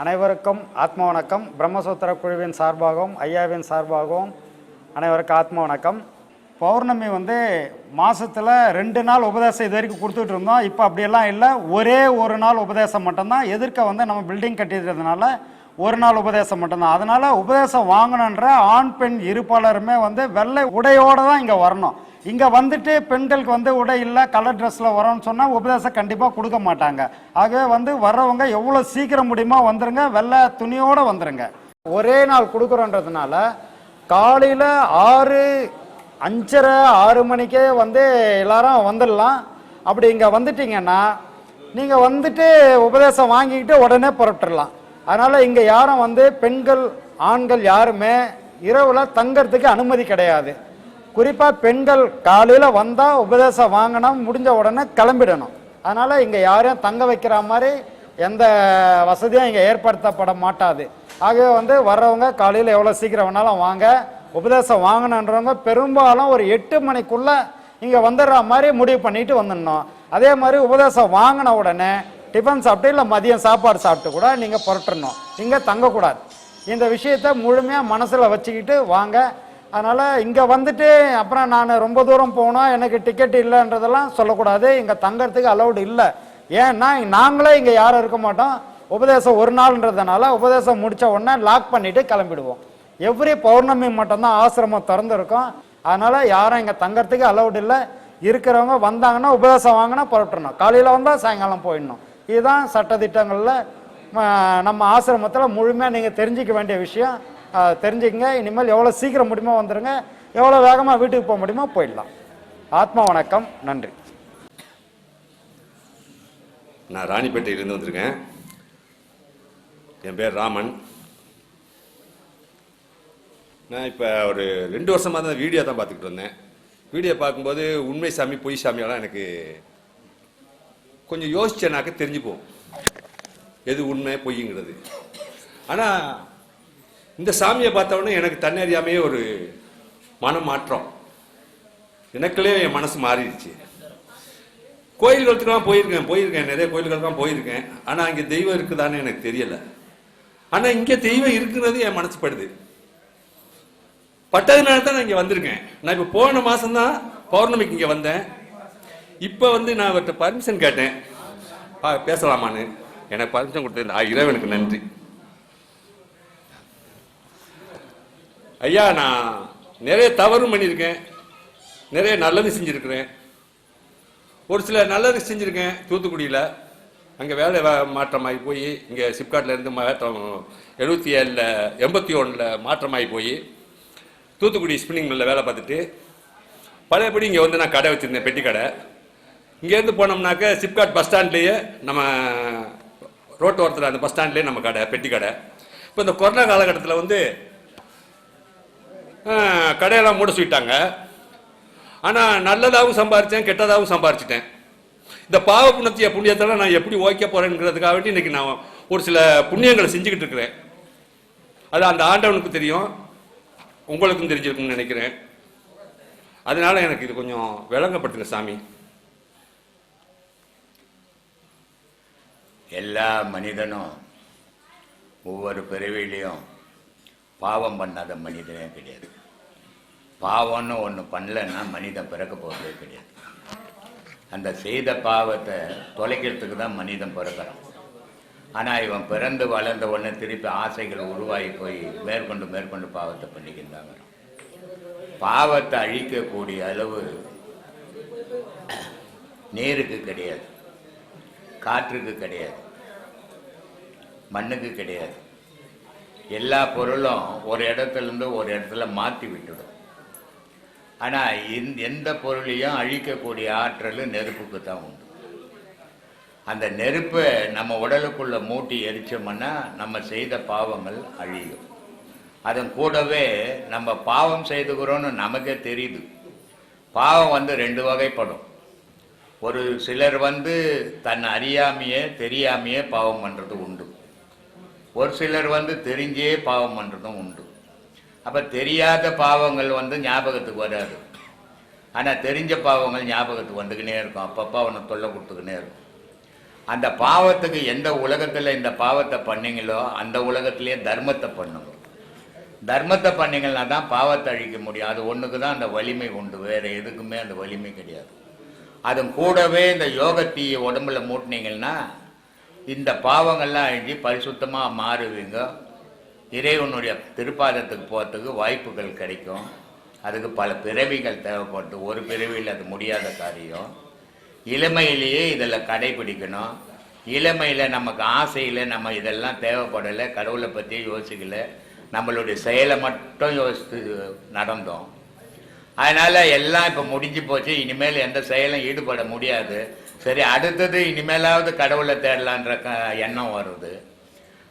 அனைவருக்கும் ஆத்ம வணக்கம். பிரம்மசூத்திர குழுவின் சார்பாகவும் ஐயாவின் சார்பாகவும் அனைவருக்கும் ஆத்ம வணக்கம். பௌர்ணமி வந்து மாதத்தில் ரெண்டு நாள் உபதேசம் இது வரைக்கும் கொடுத்துட்டு இருந்தோம். இப்போ அப்படியெல்லாம் இல்லை. ஒரே ஒரு நாள் உபதேசம் மட்டும்தான். எதிர்க்க வந்து நம்ம பில்டிங் கட்டிடுறதுனால ஒரு நாள் உபதேசம் மட்டும்தான். அதனால் உபதேசம் வாங்கணுன்ற ஆண் பெண் இருப்பாளருமே வந்து வெள்ளை உடையோடு தான் இங்கே வரணும். இங்கே வந்துட்டு பெண்களுக்கு வந்து உடை இல்லை கலர் ட்ரெஸ்ஸில் வரோம்னு சொன்னால் உபதேசம் கண்டிப்பாக கொடுக்க மாட்டாங்க. ஆகவே வந்து வர்றவங்க எவ்வளோ சீக்கிரம் முடியுமோ வந்துருங்க வெள்ளை துணியோடு வந்துருங்க. ஒரே நாள் கொடுக்குறோன்றதுனால காலையில் ஆறு அஞ்சரை ஆறு மணிக்கே வந்து எல்லாரும் வந்துடலாம். அப்படி இங்கே வந்துட்டிங்கன்னா நீங்கள் வந்துட்டு உபதேசம் வாங்கிக்கிட்டு உடனே புறப்பட்டுடலாம். அதனால் இங்கே யாரும் வந்து பெண்கள் ஆண்கள் யாருமே இரவில் தங்கறதுக்கு அனுமதி கிடையாது. குறிப்பாக பெண்கள் காலையில் வந்தால் உபதேசம் வாங்கினா முடிஞ்ச உடனே கிளம்பிடணும். அதனால் இங்கே யாரையும் தங்க வைக்கிற மாதிரி எந்த வசதியும் இங்கே ஏற்படுத்தப்பட மாட்டாது. ஆகவே வந்து வர்றவங்க காலையில் எவ்வளோ சீக்கிரம் வேணாலும் வாங்க. உபதேசம் வாங்கணுன்றவங்க பெரும்பாலும் ஒரு எட்டு மணிக்குள்ளே இங்கே வந்துடுற மாதிரி முடிவு பண்ணிட்டு வந்துடணும். அதே மாதிரி உபதேசம் வாங்கின உடனே டிஃபன் சாப்பிட்டு இல்லை மதியம் சாப்பாடு சாப்பிட்டு கூட நீங்கள் புரட்டணும். இங்கே தங்கக்கூடாது. இந்த விஷயத்தை முழுமையாக மனசில் வச்சுக்கிட்டு வாங்க. அதனால் இங்கே வந்துட்டு அப்புறம் நான் ரொம்ப தூரம் போனால் எனக்கு டிக்கெட் இல்லைன்றதெல்லாம் சொல்லக்கூடாது. இங்கே தங்கறதுக்கு அலௌடு இல்லை. ஏன்னா நாங்களே இங்கே யாரும் இருக்க மாட்டோம். உபதேசம் ஒரு நாள்ன்றதுனால உபதேசம் முடித்த உடனே லாக் பண்ணிவிட்டு கிளம்பிடுவோம். எவ்ரி பௌர்ணமி மட்டும்தான் ஆசிரமம் திறந்துருக்கும். அதனால் யாரும் இங்கே தங்கறதுக்கு அலௌடு இல்லை. இருக்கிறவங்க வந்தாங்கன்னா உபதேசம் வாங்கினா புறப்பட்டுறணும். காலையில் வந்தால் சாயங்காலம் போயிடணும். இதுதான் சட்டத்திட்டங்களில் நம்ம ஆசிரமத்தில் முழுமையாக நீங்கள் தெரிஞ்சிக்க வேண்டிய விஷயம். தெரிஞ்சுக்கங்க. இனிமேல் எவ்வளோ சீக்கிரம் முடியுமோ வந்துடுங்க எவ்வளோ வேகமாக வீட்டுக்கு போக முடியுமோ போயிடலாம். ஆத்மா வணக்கம். நன்றி. நான் ராணிப்பேட்டையிலேருந்து வந்திருக்கேன். என் பேர் ராமன். நான் இப்போ ஒரு ரெண்டு வருஷமாக தான் வீடியோ தான் பார்த்துக்கிட்டு வந்தேன். வீடியோ பார்க்கும்போது உண்மை சாமி பொய் சாமியெல்லாம் எனக்கு கொஞ்சம் யோசிச்சேனாக்க தெரிஞ்சுப்போம். எது உண்மை பொய்ங்கிறது. ஆனால் இந்த சாமியை பார்த்தவொடனே எனக்கு தன்னறியாமையே ஒரு மனமாற்றம். எனக்குள்ளே என் மனசு மாறிடுச்சு. கோயில்களுக்கெல்லாம் போயிருக்கேன் போயிருக்கேன் நிறைய கோயில்களுக்கெல்லாம் போயிருக்கேன். ஆனால் அங்கே தெய்வம் இருக்குதான்னு எனக்கு தெரியல. ஆனால் இங்கே தெய்வம் இருக்குன்றது என் மனசு படுது பட்டதுனால தான் நான் இங்கே வந்திருக்கேன். நான் இப்போ போன மாதம்தான் பௌர்ணமிக்கு இங்கே வந்தேன். இப்போ வந்து நான் அவர்கிட்ட பர்மிஷன் கேட்டேன். ஆ, பேசலாமான்னு. எனக்கு பர்மிஷன் கொடுத்தது ஆ, இறைவனுக்கு நன்றி. ஐயா நான் நிறைய தவறும் பண்ணியிருக்கேன். நிறைய நல்லது செஞ்சுருக்கிறேன். ஒரு சில நல்லது செஞ்சுருக்கேன் தூத்துக்குடியில். அங்கே வேலை மாற்றமாகி போய் இங்கே சிப்காட்டில் இருந்து மாற்றம் எழுபத்தி ஏழில் எண்பத்தி ஒன்றில் மாற்றமாகி போய் தூத்துக்குடி ஸ்பின்னிங் மில்லில் வேலை பார்த்துட்டு பழையபடி இங்கே வந்து நான் கடை வச்சுருந்தேன் பெட்டி கடை. இங்கேருந்து போனோம்னாக்க சிப்காட் பஸ் ஸ்டாண்ட்லேயே நம்ம ரோட்டு ஓரத்தில் அந்த பஸ் ஸ்டாண்ட்லேயே நம்ம கடை பெட்டி கடை. இப்போ இந்த கொரோனா காலகட்டத்தில் வந்து கடையெல்லாம் மூட சொல்லிட்டாங்க. ஆனால் நல்லதாகவும் சம்பாரித்தேன் கெட்டதாகவும் சம்பாரிச்சிட்டேன். இந்த பாவ புண்ணிய புண்ணியத்தில் நான் எப்படி ஓய்க்க போகிறேங்கிறதுக்காக வேண்டி இன்னைக்கு நான் ஒரு சில புண்ணியங்களை செஞ்சுக்கிட்டு இருக்கிறேன். அது அந்த ஆண்டவனுக்கு தெரியும். உங்களுக்கும் தெரிஞ்சிருக்கும்னு நினைக்கிறேன். அதனால எனக்கு இது கொஞ்சம் விளங்கப்படுத்துங்க சாமி. எல்லா மனிதனும் ஒவ்வொரு பிறவிலையும் பாவம் பண்ணாத மனிதனே கிடையாது. பாவம்னு ஒன்று பண்ணலைன்னா மனிதன் பிறக்க போகிறதே கிடையாது. அந்த செய்த பாவத்தை தொலைக்கிறதுக்கு தான் மனிதன் பிறக்கிறான். ஆனால் இவன் பிறந்து வளர்ந்த உடனே திருப்பி ஆசைகள் உருவாகி போய் மேற்கொண்டு மேற்கொண்டு பாவத்தை பண்ணிக்கின்றாங்க. பாவத்தை அழிக்கக்கூடிய அளவு நீருக்கு கிடையாது. காற்றுக்கு கிடையாது. மண்ணுக்கு கிடையாது. எல்லா பொருளும் ஒரு இடத்துலேருந்து ஒரு இடத்துல மாற்றி விட்டுடும். ஆனால் எந்த பொருளையும் அழிக்கக்கூடிய ஆற்றல் நெருப்புக்கு தான் உண்டு. அந்த நெருப்பை நம்ம உடலுக்குள்ளே மூட்டி எரிச்சோம்னா நம்ம செய்த பாவங்கள் அழியும். அதன் கூடவே நம்ம பாவம் செய்துக்கிறோன்னு நமக்கே தெரியுது. பாவம் வந்து ரெண்டு வகைப்படும். ஒரு சிலர் வந்து தன் அறியாமையே தெரியாமையே பாவம் பண்ணுறது உண்டு. ஒரு சிலர் வந்து தெரிஞ்சே பாவம் பண்ணுறதும் உண்டு. அப்போ தெரியாத பாவங்கள் வந்து ஞாபகத்துக்கு வராது. ஆனால் தெரிஞ்ச பாவங்கள் ஞாபகத்துக்கு வந்துக்கினே இருக்கும். அப்பப்போ அவனை தொல்லை கொடுத்துக்கினே இருக்கும். அந்த பாவத்துக்கு எந்த உலகத்தில் இந்த பாவத்தை பண்ணீங்களோ அந்த உலகத்திலேயே தர்மத்தை பண்ணுங்க. தர்மத்தை பண்ணீங்கன்னா தான் பாவத்தை அழிக்க முடியும். அது ஒன்றுக்கு தான் அந்த வலிமை உண்டு. வேறு எதுக்குமே அந்த வலிமை கிடையாது. அதன் கூடவே இந்த யோகத்தீயை உடம்புல மூட்டினீங்கன்னா இந்த பாவங்கள்லாம் அழிஞ்சு பரிசுத்தமாக மாறுவீங்க. இறைவனுடைய திருப்பாதத்துக்கு போகிறதுக்கு வாய்ப்புகள் கிடைக்கும். அதுக்கு பல பிறவிகள் தேவைப்பட்டு ஒரு பிறவியில் அது முடியாத காரியம். இளமையிலேயே இதில் கடைபிடிக்கணும். இளமையில் நமக்கு ஆசையில் நம்ம இதெல்லாம் தேவைப்படலை கடவுளை பற்றி யோசிக்கலை. நம்மளுடைய செயலை மட்டும் யோசித்து நடந்தோம். அதனால் எல்லாம் இப்போ முடிஞ்சு போச்சு. இனிமேல் எந்த செயலும் ஈடுபட முடியாது. சரி அடுத்தது இனிமேலாவது கடவுளை தேடலான்ற க எண்ணம் வருது.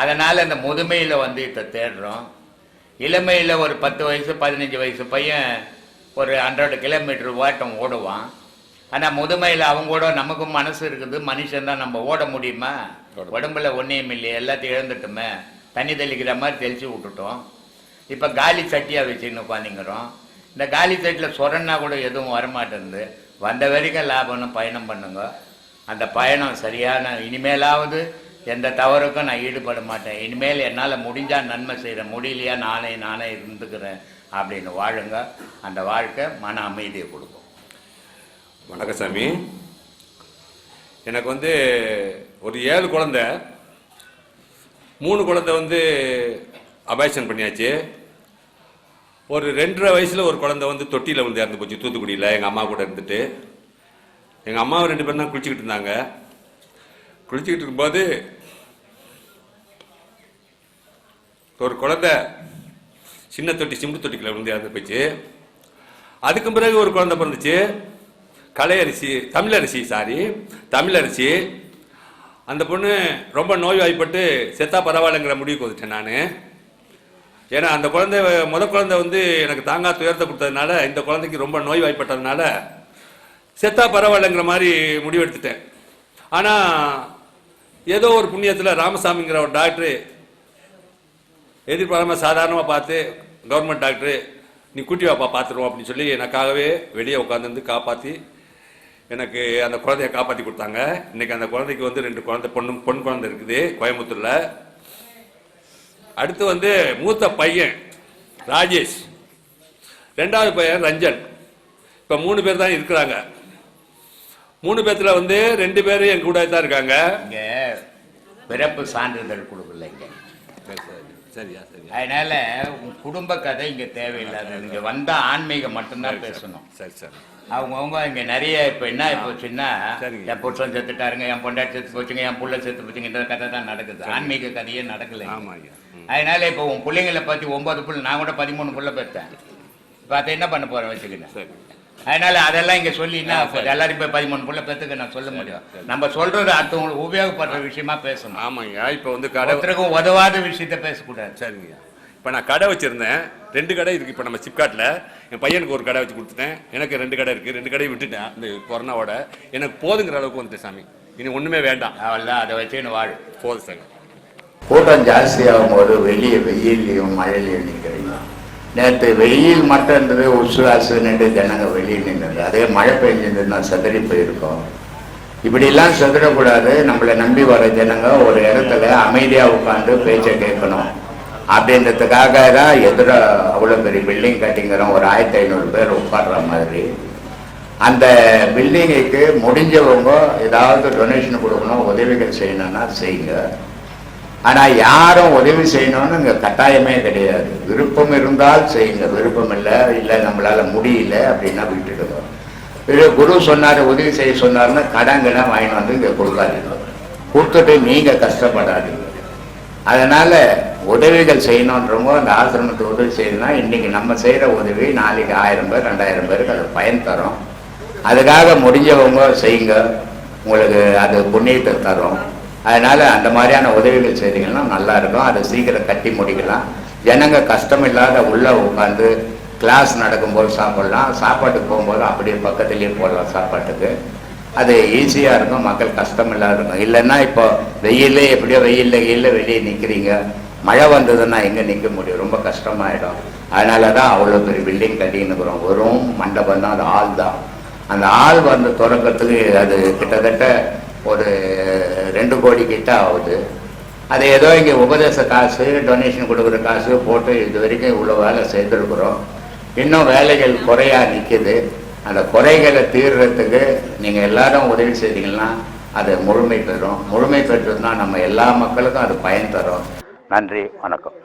அதனால் இந்த முதுமையில் வந்து இதை தேடுறோம். இளமையில் ஒரு பத்து வயசு பதினஞ்சு வயசு பையன் ஒரு ஹண்ட்ரட் கிலோமீட்டர் ஓட்டம் ஓடுவான். ஆனால் முதுமையில் அவங்க கூட நமக்கும் மனசு இருக்குது மனுஷன் தான் நம்ம ஓட முடியுமா? உடம்புல ஒன்றையும் இல்லையே எல்லாத்தையும் இழந்துட்டோமே. தண்ணி தெளிக்கிற மாதிரி தெளிச்சு விட்டுட்டோம். இப்போ காலி சட்டியாக வச்சுன்னு உட்காந்துங்கிறோம் இந்த காலி சட்டியில் சொரன்னா கூட எதுவும் வரமாட்டேங்குது. வந்த வரைக்கும் லாபம்னு பயணம் பண்ணுங்க. அந்த பயணம் சரியான இனிமேலாவது எந்த தவறுக்கும் நான் ஈடுபட மாட்டேன். இனிமேல் என்னால் முடிஞ்சால் நன்மை செய்கிறேன் முடியலையா நானே நானே இருந்துக்கிறேன் அப்படின்னு வாழுங்க. அந்த வாழ்க்கை மன அமைதியை கொடுக்கும். வணக்கம் சாமி. எனக்கு வந்து ஒரு ஏழு குழந்தை. மூணு குழந்தை வந்து அபாய்ஷன் பண்ணியாச்சு. ஒரு ரெண்டரை வயசில் ஒரு குழந்தை வந்து தொட்டியில் வந்து இறந்து போச்சு தூத்துக்குடியில். எங்கள் அம்மா கூட இருந்துட்டு. எங்கள் அம்மாவை ரெண்டு பேரும் தான் குளிச்சுக்கிட்டு இருந்தாங்க. குளிச்சுக்கிட்டு இருக்கும்போது ஒரு குழந்தை சின்ன தொட்டி சிம்பு தொட்டிக்குள்ள வந்து இறந்து போச்சு. அதுக்கு பிறகு ஒரு குழந்தை பிறந்துச்சு. கலையரிசி தமிழரிசி சாரி தமிழரிசி. அந்த பொண்ணு ரொம்ப நோய்வாய்ப்பட்டு செத்தா பரவாயில்லைங்கிற முடிவுக்கு வந்துட்டேன் நான். ஏன்னா அந்த குழந்தை முத குழந்தை வந்து எனக்கு தாங்கா துயரத்தை கொடுத்ததுனால இந்த குழந்தைக்கு ரொம்ப நோய் வாய்ப்பட்டதுனால செத்தா பரவாயில்லைங்கிற மாதிரி முடிவெடுத்துட்டேன். ஆனால் ஏதோ ஒரு புண்ணியத்தில் ராமசாமிங்கிற ஒரு டாக்டரு எதிர்பாராம சாதாரணமாக பார்த்து கவர்மெண்ட் டாக்டரு நீ கூட்டி வாப்பா பார்த்துருவோம் அப்படின்னு சொல்லி எனக்காகவே வெளியே உட்காந்துருந்து காப்பாற்றி எனக்கு அந்த குழந்தைய காப்பாற்றி கொடுத்தாங்க. இன்றைக்கி அந்த குழந்தைக்கு வந்து ரெண்டு குழந்தை பொண்ணு பொன் குழந்தை இருக்குது கோயம்புத்தூரில். அடுத்து வந்து மூத்த பையன் ராஜேஷ். ரெண்டாவது பையன் ரஞ்சன். இப்போ மூணு பேர் தான் இருக்கிறாங்க. மூணு பேர்த்துல வந்து ரெண்டு பேர் என் கூட தான் இருக்காங்க. இங்கே பிறப்பு சான்றிதழ் கொடுக்கல இங்கே. சரியா சரியா. அதனால குடும்ப கதை இங்கே தேவையில்லாது இங்கே வந்த ஆன்மீகம் மட்டும்தான் பேசணும். சரி சரி. அவங்கவுங்க இங்கே நிறைய இப்போ என்ன போச்சுன்னா. என் புருஷன் செத்துட்டாருங்க என் பொண்டாட்டி செத்து போச்சுங்க என் புள்ள செத்து போச்சுங்க இந்த கதை தான் நடக்குது. ஆன்மீக கதையே நடக்கல. அதனால இப்போ உன் பிள்ளைங்களை பற்றி ஒன்பது புள்ள நான் கூட பதிமூணு புள்ள பெற்றேன். இப்போ அதை என்ன பண்ண போறேன் வச்சுக்கிட்டேன் சரி. அதனால அதெல்லாம் இங்க சொல்லினா எல்லாரும் போய் பதிமூணு புள்ள பெத்துக்க நான் சொல்ல முடியும். நம்ம சொல்றது அடுத்தவங்களுக்கு உபயோகப்படுற விஷயமா பேசணும். ஆமாய்யா இப்போ வந்து கடை ஒருத்தருக்கும் உதவாத விஷயத்த பேசக்கூடாது. சரிங்க இப்போ நான் கடை வச்சுருந்தேன். ரெண்டு கடை இருக்குது இப்போ நம்ம சிப்காட்டில் என் பையனுக்கு ஒரு கடை வச்சு கொடுத்துட்டேன். எனக்கு ரெண்டு கடை இருக்குது ரெண்டு கடையை விட்டுட்டேன். இந்த கொரோனாவோட. எனக்கு போதுங்கிற அளவுக்கு வந்துட்டேன் சாமி. இனி ஒன்றுமே வேண்டாம். அவள் அதை வச்சுன்னு வாழ். போதும் சாமி. கூட்டம் ஜாஸ்தியாகும் போது வெளியே வெயிலையும் மழையிலையும் நிற்கிறீங்க நேற்று வெயில் மட்டும் இருந்தது உசுராசு நின்று ஜனங்க வெளியே நின்றது. அதே மழை பெஞ்சிருந்ததுன்னா செதறி போயிருக்கோம். இப்படிலாம் செதறக்கூடாது. நம்மளை நம்பி வர ஜனங்க ஒரு இடத்துல அமைதியாக உட்காந்து பேச்சை கேட்கணும். அப்படின்றதுக்காக தான் எதிர அவ்வளோ பெரிய பில்டிங் கட்டிங்கிறோம் ஒரு ஆயிரத்தி ஐநூறு பேர் உட்கார்ற மாதிரி. அந்த பில்டிங்குக்கு முடிஞ்சவங்க ஏதாவது டொனேஷன் கொடுக்கணும் உதவிகள் செய்யணும்னா செய்யுங்க. ஆனால் யாரும் உதவி செய்யணும்னு இங்கே கட்டாயமே கிடையாது. விருப்பம் இருந்தால் செய்யுங்க. விருப்பம் இல்லை இல்லை நம்மளால் முடியல அப்படின்னா விட்டுடுங்க. இது குரு சொன்னார் உதவி செய்ய சொன்னார்னா கடன் கடன் வாங்கிட்டு வந்து இங்கே கொடுக்காதீங்க. கொடுத்துட்டு நீங்கள் கஷ்டப்படாதீங்க. அதனால் உதவிகள் செய்யணுன்றவங்க அந்த ஆசிரமத்துக்கு உதவி செய்யணும்னா இன்றைக்கி நம்ம செய்கிற உதவி நாளைக்கு ஆயிரம் பேர் ரெண்டாயிரம் பேருக்கு அது பயன் தரும். அதுக்காக முடிஞ்சவங்க செய்யுங்க. உங்களுக்கு அது புண்ணியத்தை தரும். அதனால் அந்த மாதிரியான உதவிகள் செய்தீங்கன்னா நல்லாயிருக்கும் அதை சீக்கிரம் கட்டி முடிக்கலாம். ஜனங்க கஷ்டம் இல்லாத உள்ளே உட்காந்து கிளாஸ் நடக்கும்போது சாப்பிடலாம். சாப்பாட்டுக்கு போகும்போது அப்படியே பக்கத்துலேயே போடலாம் சாப்பாட்டுக்கு. அது ஈஸியாக இருக்கும். மக்கள் கஷ்டம் இல்லாத இருக்கும். இல்லைன்னா இப்போ வெயிலே எப்படியோ வெயில்ல வெயில்ல வெளியே நிற்கிறீங்க மழை வந்ததுன்னா எங்கே நிற்க முடியும்? ரொம்ப கஷ்டமாயிடும். அதனால தான் அவ்வளோ பெரிய பில்டிங் கட்டின்னு வெறும் மண்டபம் தான் அது ஆள் தான். அந்த ஆள் வந்து திறக்கிறதுக்கு அது கிட்டத்தட்ட ஒரு ரெண்டு கோடி கிட்ட ஆகுது. அது ஏதோ இங்கே உபதேச காசு டொனேஷன் கொடுக்குற காசு போட்டு இது வரைக்கும் இவ்வளோ வேலை செய்திருக்கிறோம். இன்னும் வேலைகள் குறையா நிற்கிது அந்த குறைகளை தீர்றதுக்கு நீங்கள் எல்லாரும் உதவி செய்தீங்கன்னா அது முழுமை பெறும். முழுமை பெற்றதுன்னா நம்ம எல்லா மக்களுக்கும் அது பயன் தரும். நன்றி வணக்கம்.